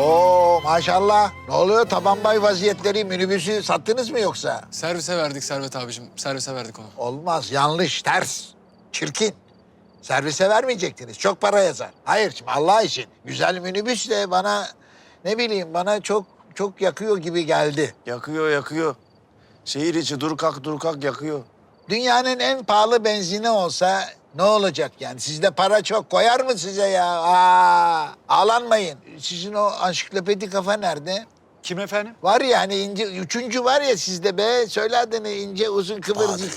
Oo maşallah. Ne oluyor taban bay vaziyetleri minibüsü sattınız mı yoksa? Servise verdik Servet abicim. Servise verdik onu. Olmaz yanlış ters. Çirkin. Servise vermeyecektiniz. Çok para yazar. Hayır şimdi Allah için. Güzel minibüs de bana ne bileyim bana çok çok yakıyor gibi geldi. Yakıyor yakıyor. Şehir içi dur kalk dur kalk yakıyor. Dünyanın en pahalı benzini olsa ne olacak yani? Sizde para çok koyar mı size ya? Aa, ağlanmayın. Sizin o ansiklopedi kafa nerede? Kim efendim? Var ya hani ince, üçüncü var ya sizde be. Söyle adını ince uzun kıvırcık.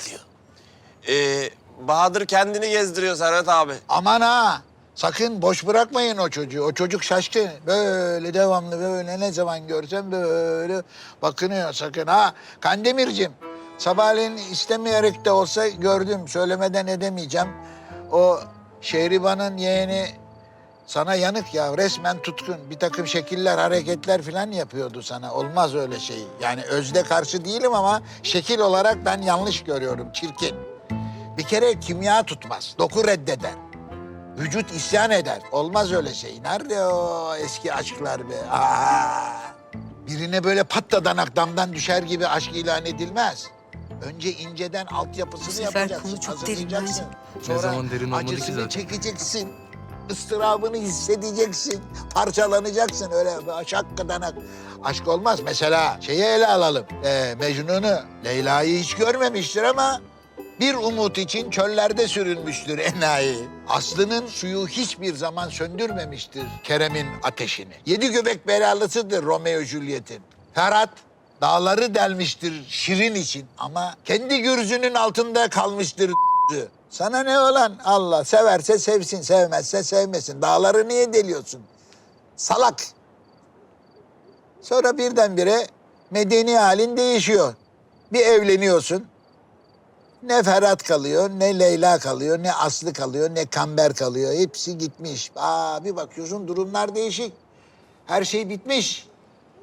Ee, Bahadır kendini gezdiriyor Servet abi. Aman ha. Sakın boş bırakmayın o çocuğu. O çocuk şaşkın. Böyle devamlı böyle ne zaman görsem böyle bakınıyor sakın ha. Kandemir'cim sabahleyin istemeyerek de olsa gördüm. Söylemeden edemeyeceğim. O Şehriban'ın yeğeni sana yanık ya resmen tutkun. Bir takım şekiller, hareketler falan yapıyordu sana. Olmaz öyle şey. Yani özde karşı değilim ama şekil olarak ben yanlış görüyorum. Çirkin. Bir kere kimya tutmaz. Doku reddeder. Vücut isyan eder. Olmaz öyle şey. Nerede o eski aşklar be? Aa! Birine böyle patladanak damdan düşer gibi aşk ilan edilmez. Önce inceden altyapısını Bu sefer yapacaksın. konu çok derin hazırlayacaksın. bence. Sonra Ne zaman derin olmadı ki acısını zaten. çekeceksin. Istırabını hissedeceksin. Parçalanacaksın öyle bir şakkadanak. Aşk olmaz. Mesela şeyi ele alalım. Ee, Mecnun'u. Leyla'yı hiç görmemiştir ama bir umut için çöllerde sürünmüştür enayi. Aslı'nın suyu hiçbir zaman söndürmemiştir Kerem'in ateşini. Yedi göbek belalısıdır Romeo Juliet'in. Ferhat dağları delmiştir Şirin için ama kendi gürzünün altında kalmıştır Sana ne olan Allah severse sevsin sevmezse sevmesin. Dağları niye deliyorsun? Salak. Sonra birdenbire medeni halin değişiyor. Bir evleniyorsun. Ne Ferhat kalıyor, ne Leyla kalıyor, ne Aslı kalıyor, ne Kamber kalıyor. Hepsi gitmiş. Aa, bir bakıyorsun durumlar değişik. Her şey bitmiş.